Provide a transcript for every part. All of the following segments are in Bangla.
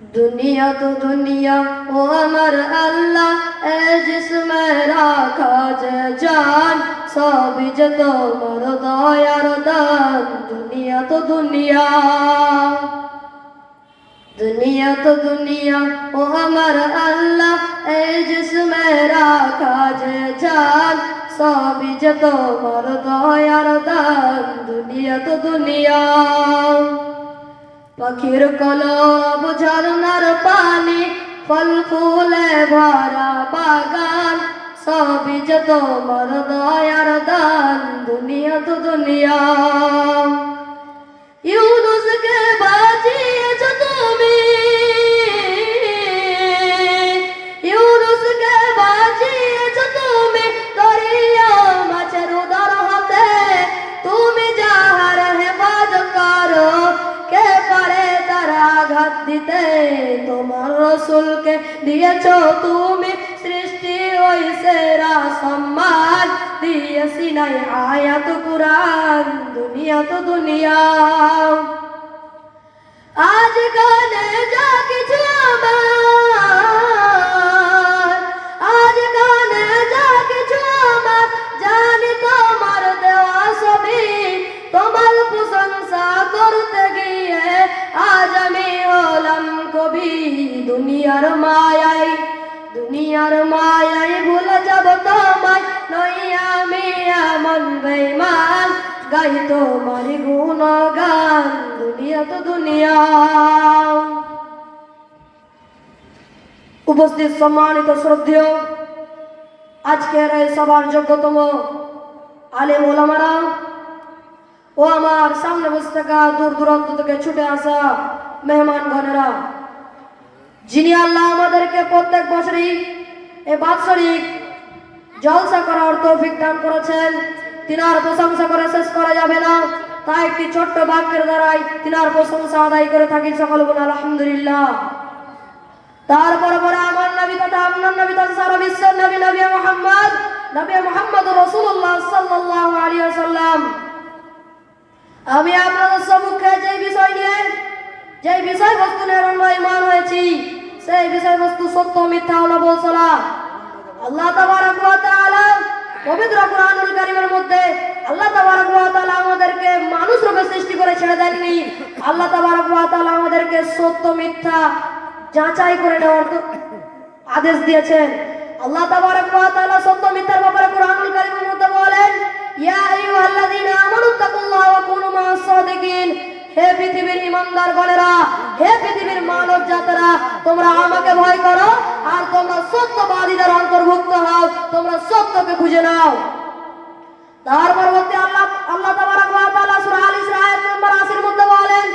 দুনিয়া তো দুনিয়া, ও আমার আল্লাহ, এ জিসমে রাখা যে জান সবই যে তোমার দয়ার দান। দুনিয়া তো দুনিয়া দুনিয়া তো দুনিয়া, ও আমার আল্লাহ, এ জিসমে রাখা যে জান সবই যে তোমার দয়ার দান। দুনিয়া তো দুনিয়া। পাখির কলব ঝরনার পানি, ফল ফুলে ভরা বাগান। সবই যত মর দয়ার দান, দুনিয়া তো দুনিয়া। তোমার রসুলকে দিয়েছ তুমি সৃষ্টি সেরা সম্মান। দিয়েছি নাই আয়াত কুরান দুনিয়া তো দুনিয়া। আজ কানে যা কিছু দুনিয়ার মায়াই দুনিয়ার মায়াই যাব তোমায়। বেমান গাই তোমার গুণগান, দুনিয়া তো দুনিয়া। উপস্থিত সম্মানিত শ্রদ্ধেয়, আজকের এই সবার যোগ্যতম আলেম ওলামারা ও আমার সামনে বসে থাকা দূর দূরান্ত থেকে ছুটে আসা মেহমান গণেরা যিনি আল্লাহ আমাদেরকে প্রত্যেক বছরই এ বাৎসরিক জলসা করার তৌফিক দান করেছেন, তিনার প্রশংসা করে শেষ করা যাবে না। তাই একটি ছোট্ট বাক্যের দ্বারাই তিনার প্রশংসা আদায় করে থাকি সকল বলে আলহামদুলিল্লাহ। তারপরে পরে আমার নবী তথা আপনার নবী তথা সারা বিশ্বের নবী নবী মোহাম্মদ নবী মোহাম্মদ রসুল্লাহ আলাইহি ওয়াসাল্লাম। আমি আপনাদের সম্মুখে যে বিষয় নিয়ে যে বিষয়বস্তু নিয়ে ইমান হয়েছি সেই বিষয়বস্তু সত্য মিথ্যা হলো বলছলা আল্লাহ তাবারক পবিত্র কোরআনুল কারীমের মধ্যে আল্লাহ তাবারক ওয়া তাআলা আমাদেরকে মানুষ রূপে সৃষ্টি করে ছেড়ে দেননি। আল্লাহ তাবারক ওয়া তাআলা আমাদেরকে সত্য, মিথ্যা যাচাই করে নেওয়ার আদেশ দিয়েছেন। আল্লাহ তাবারক ওয়া তাআলা সত্য, মিথ্যার ব্যাপারে কোরআনুল কারীমের মধ্যে বলেন, ইয়া আইয়ুহাল্লাযীনা আমানু তাকুল্লাহা ওয়া কুনু মা'আস সাদিকিন। হে পৃথিবীর ইমানদার গণেরা হে পৃথিবীর মানব জাতেরা, তোমরা আমাকে ভয় করো আর তোমরা সত্যবাদীদের অন্তর্ভুক্ত হও, তোমরা সত্যকে খুঁজে নাও। তার পরবর্তী আল্লাহ আল্লাহ তাবারক ওয়া তাআলা সূরা আল ইসরা আয়াত নম্বর 80 এর মধ্যে বলেন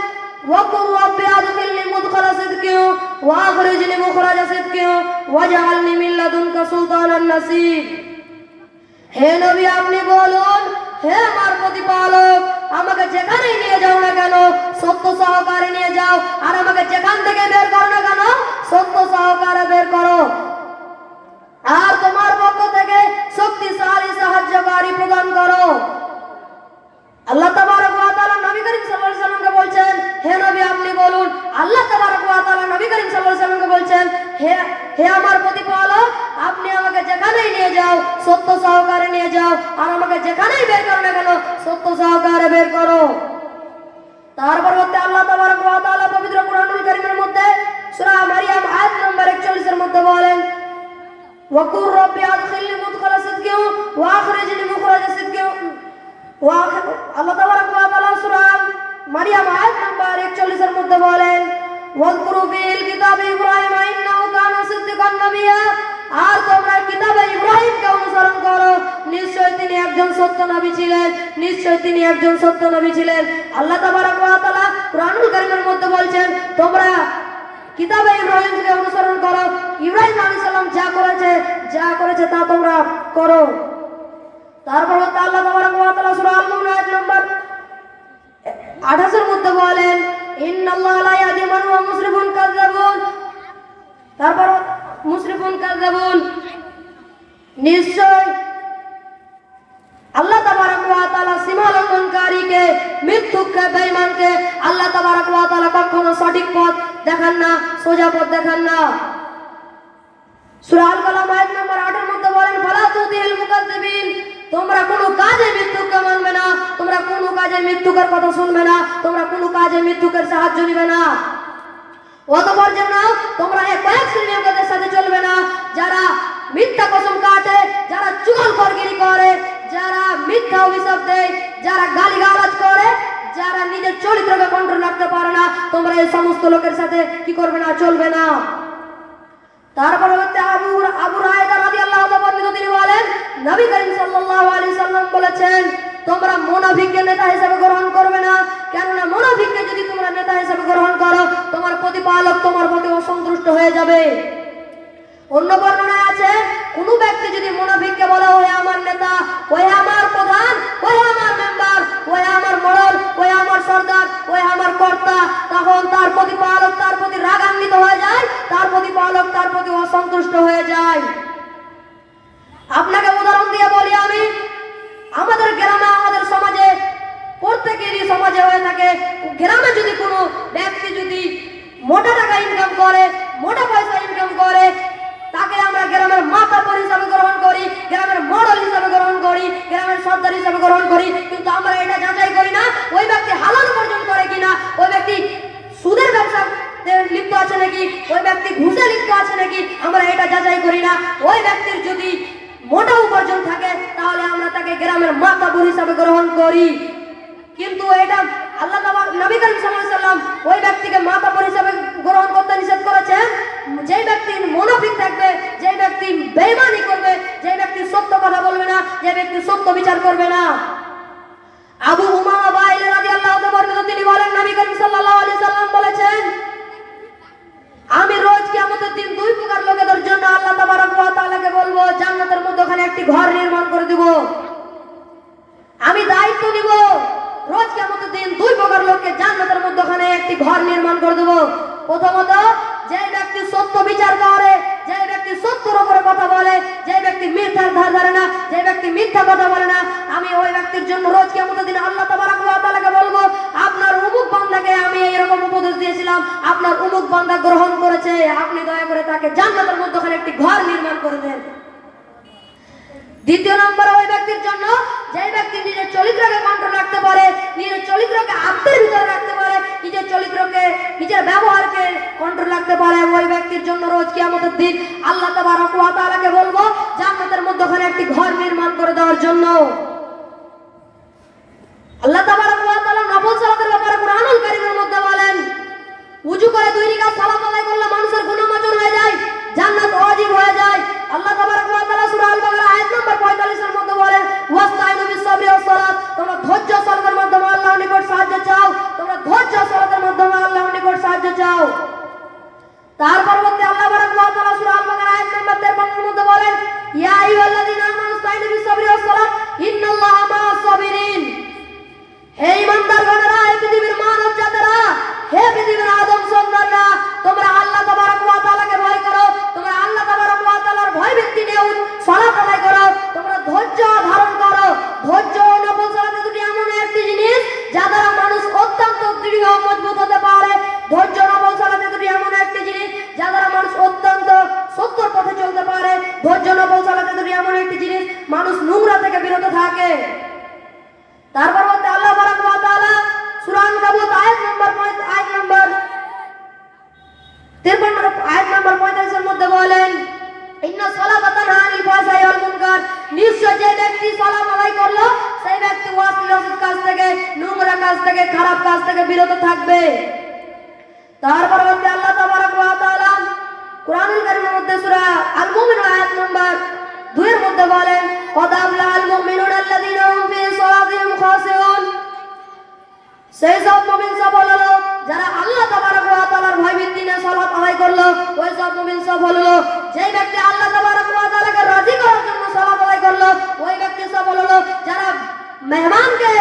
রাব্বি আদখিলনি মুদখালা সিদকি ওয়া আখরিজনি মুখরাজা সিদকি ওয়াজআলনি মিন লাদুনকা সুলতানান নাসির। হে নবী, আপনি বলুন, হে আমার প্রতিপালক আমাকে যেখানেই নিয়ে যাও না কেন, সত্য সহকারে নিয়ে যাও। আর আমাকে যেখান থেকে বের করো না কেন, সত্য সহকারে বের করো। আর তোমার পক্ষ থেকে শক্তিশালী, সাহায্যকারী প্রদান করো। আল্লাহ নবী করিম সাল্লামকে বলছেন, হে নবী, আপনি বলুন। আল্লাহ তাবারক ওয়া নবী করিম সাল্লামকে বলছেন, হে হে আমার প্রতিপালক, আপনি আমাকে যেখানেই নিয়ে যাও, সত্য সহকারে নিয়ে যাও। আর যেখানেই বের করো না কেন, সত্য সহকারে বের করো। তার পরবর্তী আল্লাহ ওয়া তাআলা পবিত্র কোরআনুল কারীমের মধ্যে সূরা মারিয়াম আয়াত নম্বর 41 এর মধ্যে বলেন রব্বি আদখিলনি মুদখালা সিদকি ওয়া আখরিজনি মুখরাজা সিদকি ওয়া আল্লাহ তাবারক ওয়া তাআলা সূরা মারিয়াম আয়াত নম্বর 41 এর মধ্যে বলেন ওয়াজকুরু ফিল কিতাবি ইব্রাহিম ইন্নাহু কানা সিদ্দিকান নাবিয়্যা একজন সত্য নবী ছিলেন, নিশ্চয় তিনি একজন সত্য নবী ছিলেন। আল্লাহ তাবারক ওয়া তাআলা মধ্যে বলছেন, তোমরা কিতাবে ইব্রাহিমকে অনুসরণ করো। ইব্রাহিম আলাইহিস সালাম যা করেছে যা করেছে তা তোমরা করো। তারপর হচ্ছে আল্লাহ তাবারক ওয়া তাআলা সূরা আল-মুমিন আয়াত নম্বর 28 এর মধ্যে বলেন, ইন্নাল্লাহ লা ইয়াহদি মান হুয়া মুসরিফুন কাযাবুন তারপর মুসরিফুন কাযাবুন নিশ্চয় আল্লাহ তাবারক ওয়া তাআলা সীমা লঙ্ঘনকারীকে মিথ্যুককে বেঈমানকে আল্লাহ তাবারক ওয়া তাআলা কখনো সঠিক পথ দেখান না, সোজা পথ দেখান না। সূরা আল কালাম আয়াত নম্বর 8 এর মধ্যে বলেন, ফালা তুদিল মুকাদ্দিবিন তোমরা কোনো কাজে মৃত্যুকে মানবে না, তোমরা কোনো কাজে মৃত্যুকের কথা শুনবে না, তোমরা কোনো কাজে মৃত্যুকের সাহায্য নিবে না। অতপর যেন তোমরা এক কয়েক শ্রেণির লোকের সাথে চলবে না, যারা মিথ্যা কসম কাটে, যারা চুগল করগিরি করে যারা মিথ্যা অভিশাপ দেয়, যারা গালি গালাজ করে, যারা নিজের চরিত্রকে কন্ট্রোল রাখতে পারে না, তোমরা এই সমস্ত লোকের সাথে কি করবে না, চলবে না। তারপরে হচ্ছে আবু আবু রায়দা বর্ণিত তিনি বলেন, নবী করিম সাল্লাম বলেছেন, তোমরা মুনাফিককে নেতা হিসেবে গ্রহণ করবে না, কেননা মুনাফিককে যদি তোমরা নেতা হিসেবে গ্রহণ করো, তোমার প্রতিপালক তোমার প্রতি অসন্তুষ্ট হয়ে যাবে। অন্য বর্ণনায় আছে, কোন ব্যক্তি যদি সমাজে হয়ে থাকে, গ্রামে যদি কোনো ব্যক্তি যদি মোটা টাকা ইনকাম করে, মোটা পয়সা ইনকাম করে, তাকে আমরা গ্রামের মাতাপর হিসাবে গ্রহণ করি, গ্রামের মডেল হিসাবে গ্রহণ করি, গ্রামের সর্দার হিসাবে গ্রহণ করি, কিন্তু আমরা এটা যাচাই করি না, ওই ব্যক্তি হালাল উপার্জন করে কিনা, ওই ব্যক্তি সুদের ব্যবসা লিপ্ত আছে নাকি, ওই ব্যক্তি ঘুষে লিপ্ত আছে নাকি, আমরা এটা যাচাই করি না। ওই ব্যক্তির যদি মোটা উপার্জন থাকে, তাহলে আমরা তাকে গ্রামের মাতাবুর হিসাবে গ্রহণ করি। এটা আল্লাহ নবী করিম সাল্লাম ওই ব্যক্তিকে হিসাবে গ্রহণ করতে নিষেধ যে ব্যক্তি থাকবে যে ব্যক্তি করবে যে ব্যক্তি সত্য কথা বলবে না যে ব্যক্তি সত্য বিচার করবে না। আবু উমামা বাইল বর্ণিত তিনি বলেন, নবী করিম সাল্লাম বলেছেন, আমি রোজ কিয়ামতের দিন দুই প্রকার লোকেদের জন্য আল্লাহ বলব, জান্নাতের মধ্যে ওখানে একটি ঘর নির্মাণ করে দিব। আমি দায়িত্ব নিব কিয়ামতের দিন দুই প্রকার লোককে জান্নাতের মধ্যে ওখানে একটি ঘর নির্মাণ করে দেব। প্রথমত যে ব্যক্তি সত্য বিচার করে যে ব্যক্তি সত্যর উপরে কথা বলে যে ব্যক্তি মিথ্যার ধার ধরে না যে ব্যক্তি মিথ্যা কথা বলে না, আমি ওই ব্যক্তির জন্য রোজ কিয়ামতের দিন আল্লাহ তাআলাকে বলব, আপনার অমুক বান্দাকে আমি এরকম উপদেশ দিয়েছিলাম, আপনার অমুক বান্দা গ্রহণ করেছে, আপনি দয়া করে তাকে জান্নাতের মধ্যে ওখানে একটি ঘর নির্মাণ করে দেন। দ্বিতীয় নম্বর ওই ব্যক্তির জন্য যে ব্যক্তি নিজের চরিত্রকে কন্ট্রোল রাখতে পারে, নিজের চরিত্রকে আত্মের ভিতরে রাখতে পারে, নিজের চরিত্রকে, নিজের ব্যবহারকে কন্ট্রোল রাখতে পারে, ওই ব্যক্তির জন্য রোজ কিয়ামতের দিন আল্লাহ তাবারক ওয়া তাআলাকে বলব, জান্নাতের মধ্যে ওখানে একটি ঘর নির্মাণ করে দেওয়ার জন্য। আল্লাহ তাবারক ওয়া তাআলা নফল সালাতের ব্যাপারে কুরআনুল মধ্যে বলেন, উজু করে দুই রাকাত সালাত আদায় করলে মানুষের গুনাহ হয়ে যায়, জান্নাত ওয়াজিব হয়ে যায়। আল্লাহ তাবারক ওয়া তাআলা সূরা আল বাকারা আয়াত নম্বর 45 এর মধ্যে বলেন ওয়াস্তাইনু বিস সাবরি ওয়াস সালাত তোমরা ধৈর্য সালাতের মাধ্যমে আল্লাহর নিকট সাহায্য চাও। তোমরা ধৈর্য সালাতের মাধ্যমে আল্লাহর নিকট সাহায্য চাও। তার পরবর্তী আল্লাহ বারাক ওয়া তাআলা সূরা আল বাকারা কাজ থেকে বিরত থাকবে। তারপর বলতে আল্লাহ ওয়া তাআলা কারীমের মধ্যে সূরা আল আয়াত নম্বর দুইয়ের মধ্যে বলেন মুমিনুন হুম ফি সালাতিহিম খাশিউন সেই সব মুমিন সফল হলো, যারা আল্লাহ তাবারক ওয়া তাআলার ভয় ভিত্তি নিয়ে সালাত আদায় করল, ওই সব মুমিন সফল হলো। যে ব্যক্তি আল্লাহ তাবারক ওয়া তাআলাকে রাজি করার জন্য সালাত আদায় করল, ওই ব্যক্তি সফল হলো যারা মেহমানকে